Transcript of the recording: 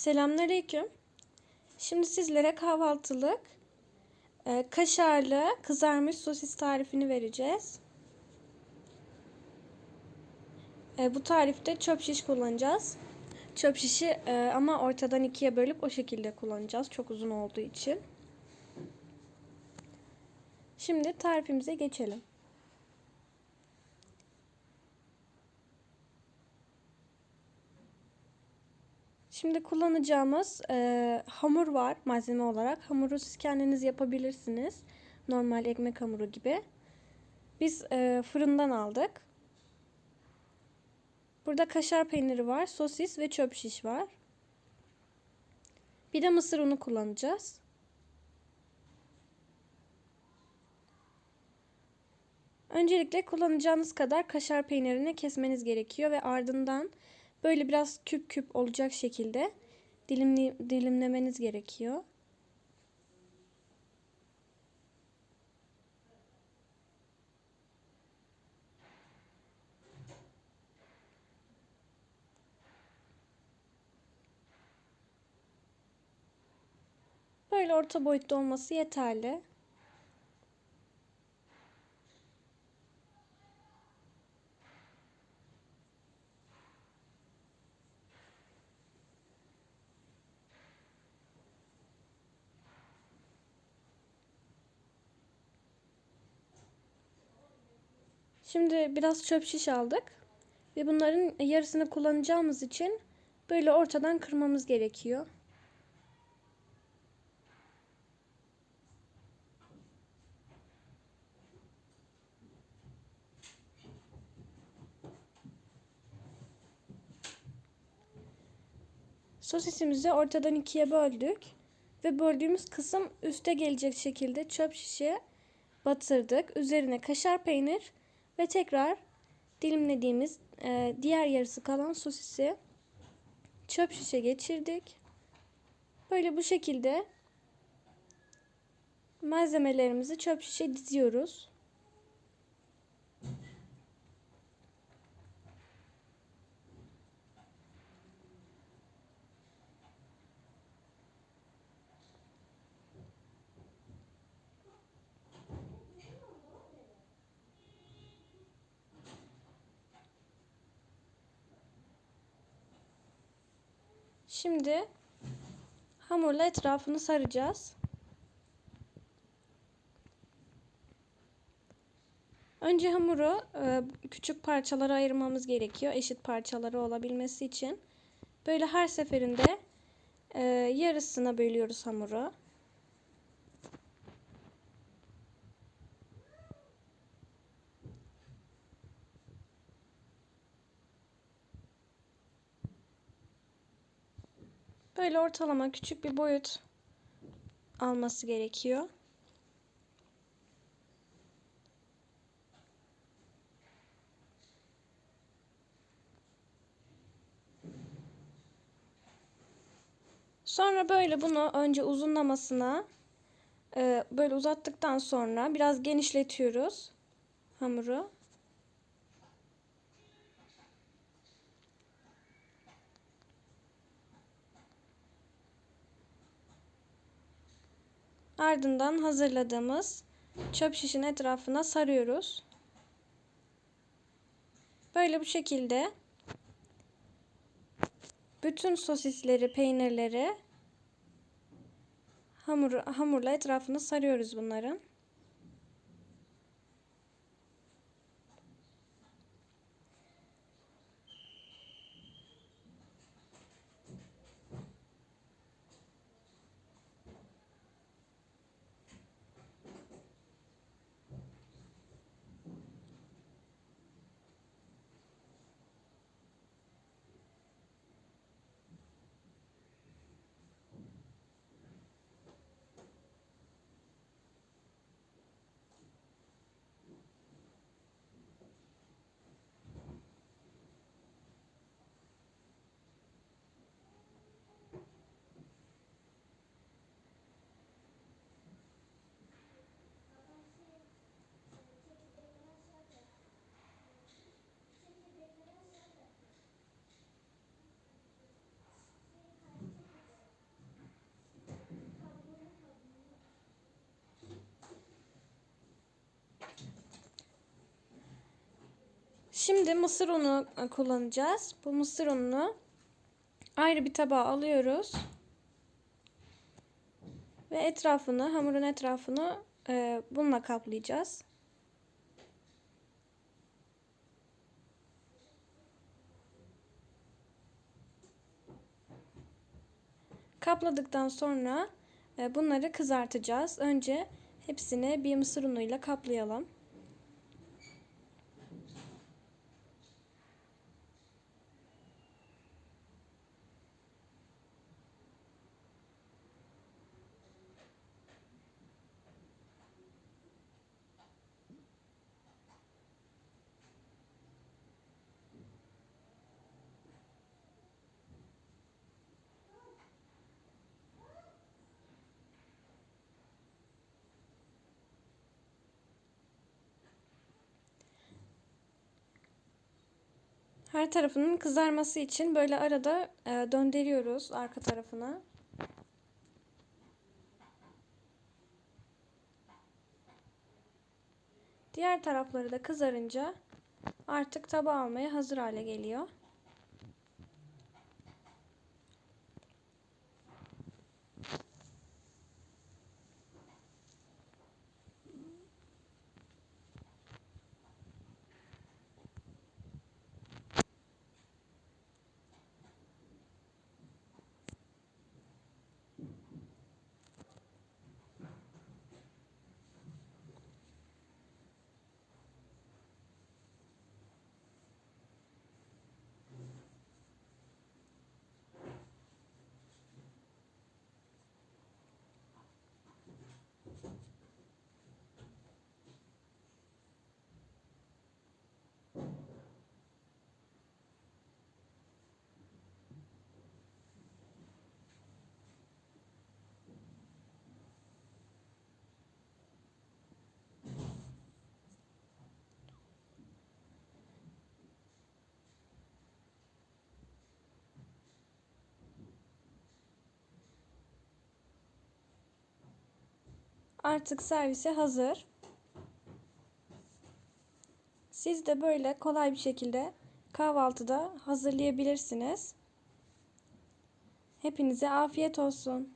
Selamünaleyküm. Şimdi sizlere kahvaltılık e, kaşarlı kızarmış sosis tarifini vereceğiz. E, bu tarifte çöp şiş kullanacağız. Çöp şişi e, ama ortadan ikiye bölüp o şekilde kullanacağız. Çok uzun olduğu için. Şimdi tarifimize geçelim. Şimdi kullanacağımız e, hamur var malzeme olarak. Hamuru siz kendiniz yapabilirsiniz. Normal ekmek hamuru gibi. Biz e, fırından aldık. Burada kaşar peyniri var, sosis ve çöp şiş var. Bir de mısır unu kullanacağız. Öncelikle kullanacağınız kadar kaşar peynirini kesmeniz gerekiyor ve ardından böyle biraz küp küp olacak şekilde dilimli, dilimlemeniz gerekiyor. Böyle orta boyutta olması yeterli. Şimdi biraz çöp şiş aldık. Ve bunların yarısını kullanacağımız için böyle ortadan kırmamız gerekiyor. Sosisimizi ortadan ikiye böldük. Ve böldüğümüz kısım üste gelecek şekilde çöp şişe batırdık. Üzerine kaşar peynir ve tekrar dilimlediğimiz e, diğer yarısı kalan sosisi çöp şişe geçirdik. Böyle bu şekilde malzemelerimizi çöp şişe diziyoruz. Şimdi hamurla etrafını saracağız. Önce hamuru e, küçük parçalara ayırmamız gerekiyor. Eşit parçaları olabilmesi için. Böyle her seferinde e, yarısına bölüyoruz hamuru. Böyle ortalama küçük bir boyut alması gerekiyor. Sonra böyle bunu önce uzunlamasına e, böyle uzattıktan sonra biraz genişletiyoruz hamuru. Ardından hazırladığımız çöp şişin etrafına sarıyoruz. Böyle bu şekilde bütün sosisleri, peynirleri hamur, hamurla etrafını sarıyoruz bunların. Şimdi mısır unu e, kullanacağız. Bu mısır ununu ayrı bir tabağa alıyoruz. Ve etrafını, hamurun etrafını e, bununla kaplayacağız. Kapladıktan sonra e, bunları kızartacağız. Önce hepsini bir mısır unuyla kaplayalım. Her tarafının kızarması için böyle arada e, döndürüyoruz arka tarafına. Diğer tarafları da kızarınca artık tabağa almaya hazır hale geliyor. Artık servise hazır. Siz de böyle kolay bir şekilde kahvaltıda hazırlayabilirsiniz. Hepinize afiyet olsun.